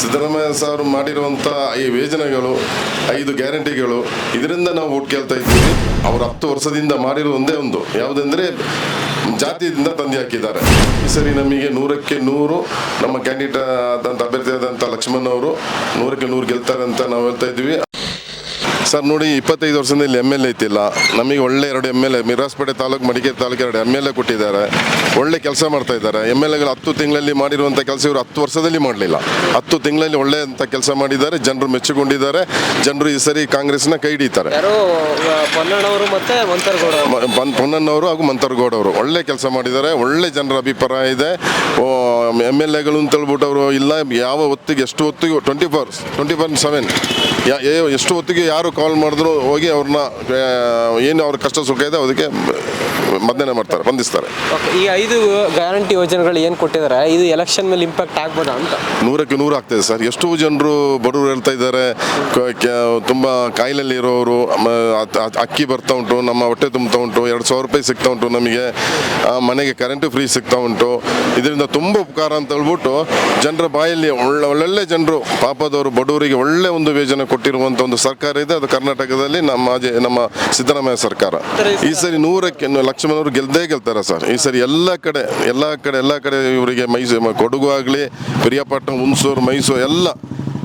Siddaramaiah sir ಮಾಡಿರುವಂಥ ಈ ಯೋಜನೆಗಳು, ಐದು ಗ್ಯಾರಂಟಿಗಳು, ಇದರಿಂದ ನಾವು ಓಟ್ ಕೇಳ್ತಾ ಇದ್ದೀವಿ. ಅವರು ಹತ್ತು ವರ್ಷದಿಂದ ಮಾಡಿರೋ ಒಂದೇ ಒಂದು. ಯಾವುದಂದ್ರೆ ಜಾತಿಯಿಂದ ತಂದೆ ಹಾಕಿದ್ದಾರೆ. ಈ ಸರಿ ನಮಗೆ ನೂರಕ್ಕೆ ನೂರು, ನಮ್ಮ ಕ್ಯಾಂಡಿಡೇಟ್ ಆದಂಥ ಅಭ್ಯರ್ಥಿ ಆದಂಥ ಲಕ್ಷ್ಮಣ್ ಅವರು ನೂರಕ್ಕೆ ನೂರು ಗೆಲ್ತಾರೆ ಅಂತ ನಾವು ಹೇಳ್ತಾ ಇದ್ದೀವಿ. ಸರ್ ನೋಡಿ ಇಪ್ಪತ್ತೈದು ವರ್ಷದಿಂದ ಇಲ್ಲಿ ಎಂ ಎಲ್ ಎ ಇತ್ತಿಲ್ಲ ನಮಗೆ ಒಳ್ಳೆ ಎರಡು ಎಂ ಎಲ್ ಎ ಮಿರಾಸ್ಪೇಟೆ ತಾಲೂಕು ಮಡಿಕೇರಿ ತಾಲೂಕು ಎರಡು ಎಂ ಎಲ್ ಎ ಕೊಟ್ಟಿದ್ದಾರೆ. ಒಳ್ಳೆ ಕೆಲಸ ಮಾಡ್ತಾ ಇದ್ದಾರೆ. ಎಂ ಎಲ್ ಎಗಳು ಹತ್ತು ತಿಂಗಳಲ್ಲಿ ಮಾಡಿರುವಂಥ ಕೆಲಸ ಇವರು ಹತ್ತು ವರ್ಷದಲ್ಲಿ ಮಾಡಲಿಲ್ಲ. ಹತ್ತು ತಿಂಗಳಲ್ಲಿ ಒಳ್ಳೆ ಅಂತ ಕೆಲಸ ಮಾಡಿದ್ದಾರೆ. ಜನರು ಮೆಚ್ಚಿಕೊಂಡಿದ್ದಾರೆ. ಜನರು ಈ ಸರಿ ಕಾಂಗ್ರೆಸ್ನ ಕೈ ಹಿಡಿತಾರೆ. ಪೊನ್ನಣ್ಣವರು ಹಾಗೂ ಮಂತರ್ಗೌಡ ಅವರು ಒಳ್ಳೆ ಕೆಲಸ ಮಾಡಿದ್ದಾರೆ. ಒಳ್ಳೆ ಜನರ ಅಭಿಪ್ರಾಯ ಇದೆ. ಎಂ ಎಲ್ ಎಗಳು ಅಂತ ಹೇಳ್ಬಿಟ್ಟು ಅವರು ಇಲ್ಲ. ಯಾವ ಹೊತ್ತಿಗೆ ಎಷ್ಟು ಹೊತ್ತಿಗೆ? Twenty four twenty four seven ಎಷ್ಟು ಹೊತ್ತಿಗೆ ಯಾರು ಕಾಲ್ ಮಾಡಿದ್ರು ಹೋಗಿ ಅವ್ರನ್ನ ಏನು ಅವ್ರ ಕಷ್ಟ ಸುಖ ಇದೆ ಅದಕ್ಕೆ ಮದ್ದನೆ ಮಾಡ್ತಾರೆ ಬಂಧಿಸ್ತಾರೆ. ಈ ಐದು ಗ್ಯಾರಂಟಿ ಯೋಜನೆಗಳು ಏನು ಕೊಟ್ಟಿದ್ದಾರೆ ಇದು ಎಲೆಕ್ಷನ್ ಮೇಲೆ ಇಂಪ್ಯಾಕ್ಟ್ ಆಗ್ಬೋದಾ ಅಂತ? ನೂರಕ್ಕೆ ನೂರು ಆಗ್ತದೆ ಸರ್. ಎಷ್ಟೋ ಜನರು ಬಡವರು ಹೇಳ್ತಾ ಇದ್ದಾರೆ. ತುಂಬ ಕಾಯಿಲೆಯಲ್ಲಿ ಇರೋರು ಅಕ್ಕಿ ಬರ್ತಾ ಉಂಟು ನಮ್ಮ ಹೊಟ್ಟೆ ತುಂಬ್ತಾ ಉಂಟು ಎರಡು ಸಾವಿರ ರೂಪಾಯಿ ಸಿಗ್ತಾ ಉಂಟು ನಮಗೆ. ಮನೆಗೆ ಕರೆಂಟು ಫ್ರೀ ಸಿಗ್ತಾ ಉಂಟು. ಇದರಿಂದ ತುಂಬ ಉಪಕಾರ ಅಂತ ಹೇಳ್ಬಿಟ್ಟು ಜನರ ಬಾಯಲ್ಲಿ ಒಳ್ಳೆ ಒಳ್ಳೊಳ್ಳೆ ಜನರು ಪಾಪದವರು ಬಡವರಿಗೆ ಒಳ್ಳೆ ಒಂದು ಯೋಜನೆ ಕೊಟ್ಟಿರುವಂಥ ಒಂದು ಸರ್ಕಾರ ಇದೆ. ಅದು ಕರ್ನಾಟಕದಲ್ಲಿ ನಮ್ಮ ನಮ್ಮ ಸಿದ್ದರಾಮಯ್ಯ ಸರ್ಕಾರ. ಈ ಸರಿ ನೂರಕ್ಕೆ ಲಕ್ಷ್ಮಣವರು ಗೆಲ್ದೇ ಗೆಲ್ತಾರೆ ಸರ್. ಈ ಸರಿ ಎಲ್ಲ ಕಡೆ ಎಲ್ಲ ಕಡೆ ಎಲ್ಲ ಕಡೆ ಇವರಿಗೆ ಮೈಸೂರು, ಕೊಡಗು ಆಗಲಿ, ಪಿರಿಯಾಪಟ್ಟಣ, ಹುಣಸೂರು, ಮೈಸೂರು, ಎಲ್ಲ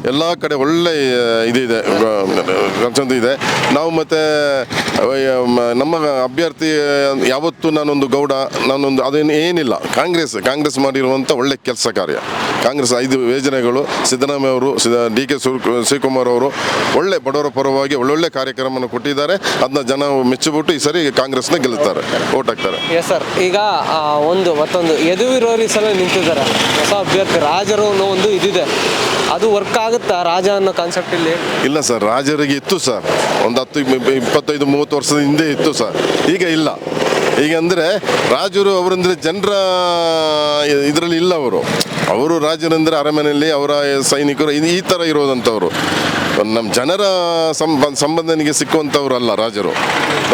ಎಲ್ಲ ಕಡೆ ಒಳ್ಳೆ ಇದಿದೆ ರಚನೆ ಇದೆ. ನಾವು ಮತ್ತೆ ನಮ್ಮ ಅಭ್ಯರ್ಥಿ, ಯಾವತ್ತು ನಾನೊಂದು ಗೌಡ, ನಾನೊಂದು, ಅದೇನು ಏನಿಲ್ಲ. ಕಾಂಗ್ರೆಸ್ ಕಾಂಗ್ರೆಸ್ ಮಾಡಿರುವಂಥ ಒಳ್ಳೆ ಕೆಲಸ ಕಾರ್ಯ. ಕಾಂಗ್ರೆಸ್ ಐದು ಯೋಜನೆಗಳು, ಸಿದ್ದರಾಮಯ್ಯ ಅವರು ಡಿ ಕೆ ಶಿವಕುಮಾರ್ ಅವರು ಒಳ್ಳೆ ಬಡವರ ಪರವಾಗಿ ಒಳ್ಳೊಳ್ಳೆ ಕಾರ್ಯಕ್ರಮವನ್ನು ಕೊಟ್ಟಿದ್ದಾರೆ. ಅದನ್ನ ಜನ ಮೆಚ್ಚಿಬಿಟ್ಟು ಈ ಸರಿ ಕಾಂಗ್ರೆಸ್ನ ಗೆಲ್ತಾರೆ ಓಟ್ ಹಾಕ್ತಾರೆ ಎಸ್ ಸರ್ ಈಗ ಒಂದು, ಮತ್ತೊಂದು ಎದುವಿರೋರಿ ಸಲ ನಿಂತಿದ್ದಾರೆ. ಹೊಸ ಅಭ್ಯರ್ಥಿ ರಾಜರು ಅನ್ನೋ ಒಂದು ಇದಿದೆ. ಅದು ವರ್ಕ್ ಆಗುತ್ತಾ? ರಾಜ ಅನ್ನೋ ಕಾನ್ಸೆಪ್ಟ್ ಇಲ್ಲಿ? ಇಲ್ಲ ಸರ್, ರಾಜರಿಗೆ ಇತ್ತು ಸರ್. ಒಂದು ಹತ್ತು ಇಪ್ಪ- ಇಪ್ಪತ್ತೈದು, ಮೂವತ್ತು ವರ್ಷದ ಹಿಂದೆ ಇತ್ತು ಸರ್. ಈಗ ಇಲ್ಲ. ಈಗ ಅಂದರೆ ರಾಜರು ಅವರಂದ್ರೆ ಜನರ ಇದರಲ್ಲಿ ಇಲ್ಲ ಅವರು. ಅವರು ರಾಜರಂದ್ರೆ ಅರಮನೆಯಲ್ಲಿ ಅವರ ಸೈನಿಕರು, ಈ ಥರ ಇರೋದಂಥವ್ರು ನಮ್ಮ ಜನರ ಸಂಬ ಸಂಬಂಧನಿಗೆ ಸಿಕ್ಕುವಂಥವ್ರು ಅಲ್ಲ ರಾಜರು.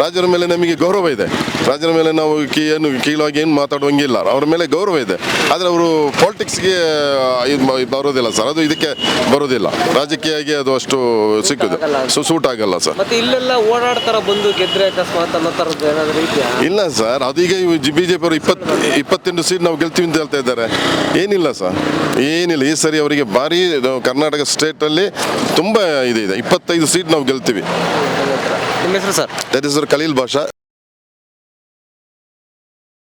ರಾಜರ ಮೇಲೆ ನಮಗೆ ಗೌರವ ಇದೆ. ರಾಜರ ಮೇಲೆ ನಾವು ಕೀ ಏನು ಕೀಳಾಗಿ ಏನು ಮಾತಾಡುವಂಗಿಲ್ಲ. ಅವ್ರ ಮೇಲೆ ಗೌರವ ಇದೆ. ಆದರೆ ಅವರು ಪಾಲಿಟಿಕ್ಸ್ಗೆ ಇದು ಬರೋದಿಲ್ಲ ಸರ್. ಅದು ಇದಕ್ಕೆ ಬರೋದಿಲ್ಲ. ರಾಜಕೀಯವಾಗಿ ಅದು ಅಷ್ಟು ಸಿಕ್ಕುದು. ಸೊ ಸೂಟ್ ಆಗಲ್ಲ ಸರ್. ಇಲ್ಲೆಲ್ಲ ಓಡಾಡ್ತಾರ ಬಂದು ಗೆದ್ರೆ ಇಲ್ಲ ಸರ್. ಅದೀಗ ಬಿ ಜೆ ಪಿ ಅವರು ಇಪ್ಪತ್ ಇಪ್ಪತ್ತೆಂಟು ಸೀಟ್ ನಾವು ಗೆಲ್ತೀವಿ ಅಂತ ಹೇಳ್ತಾ ಇದ್ದಾರೆ. ಏನಿಲ್ಲ ಸರ್. ಏನಿಲ್ಲ. ಈ ಸರಿ ಅವರಿಗೆ ಭಾರಿ ಕರ್ನಾಟಕ ಸ್ಟೇಟಲ್ಲಿ ತುಂಬ ಇದಿದೆ ಇಪ್ಪತ್ತೈದು ಸೀಟ್ ನಾವು ಗೆಲ್ತೀವಿ. ನಿಮ್ಮ ಹೆಸರು ಸರ್? ದಟ್ ಇಸ್ ಖಲೀಲ್ ಭಾಷಾ.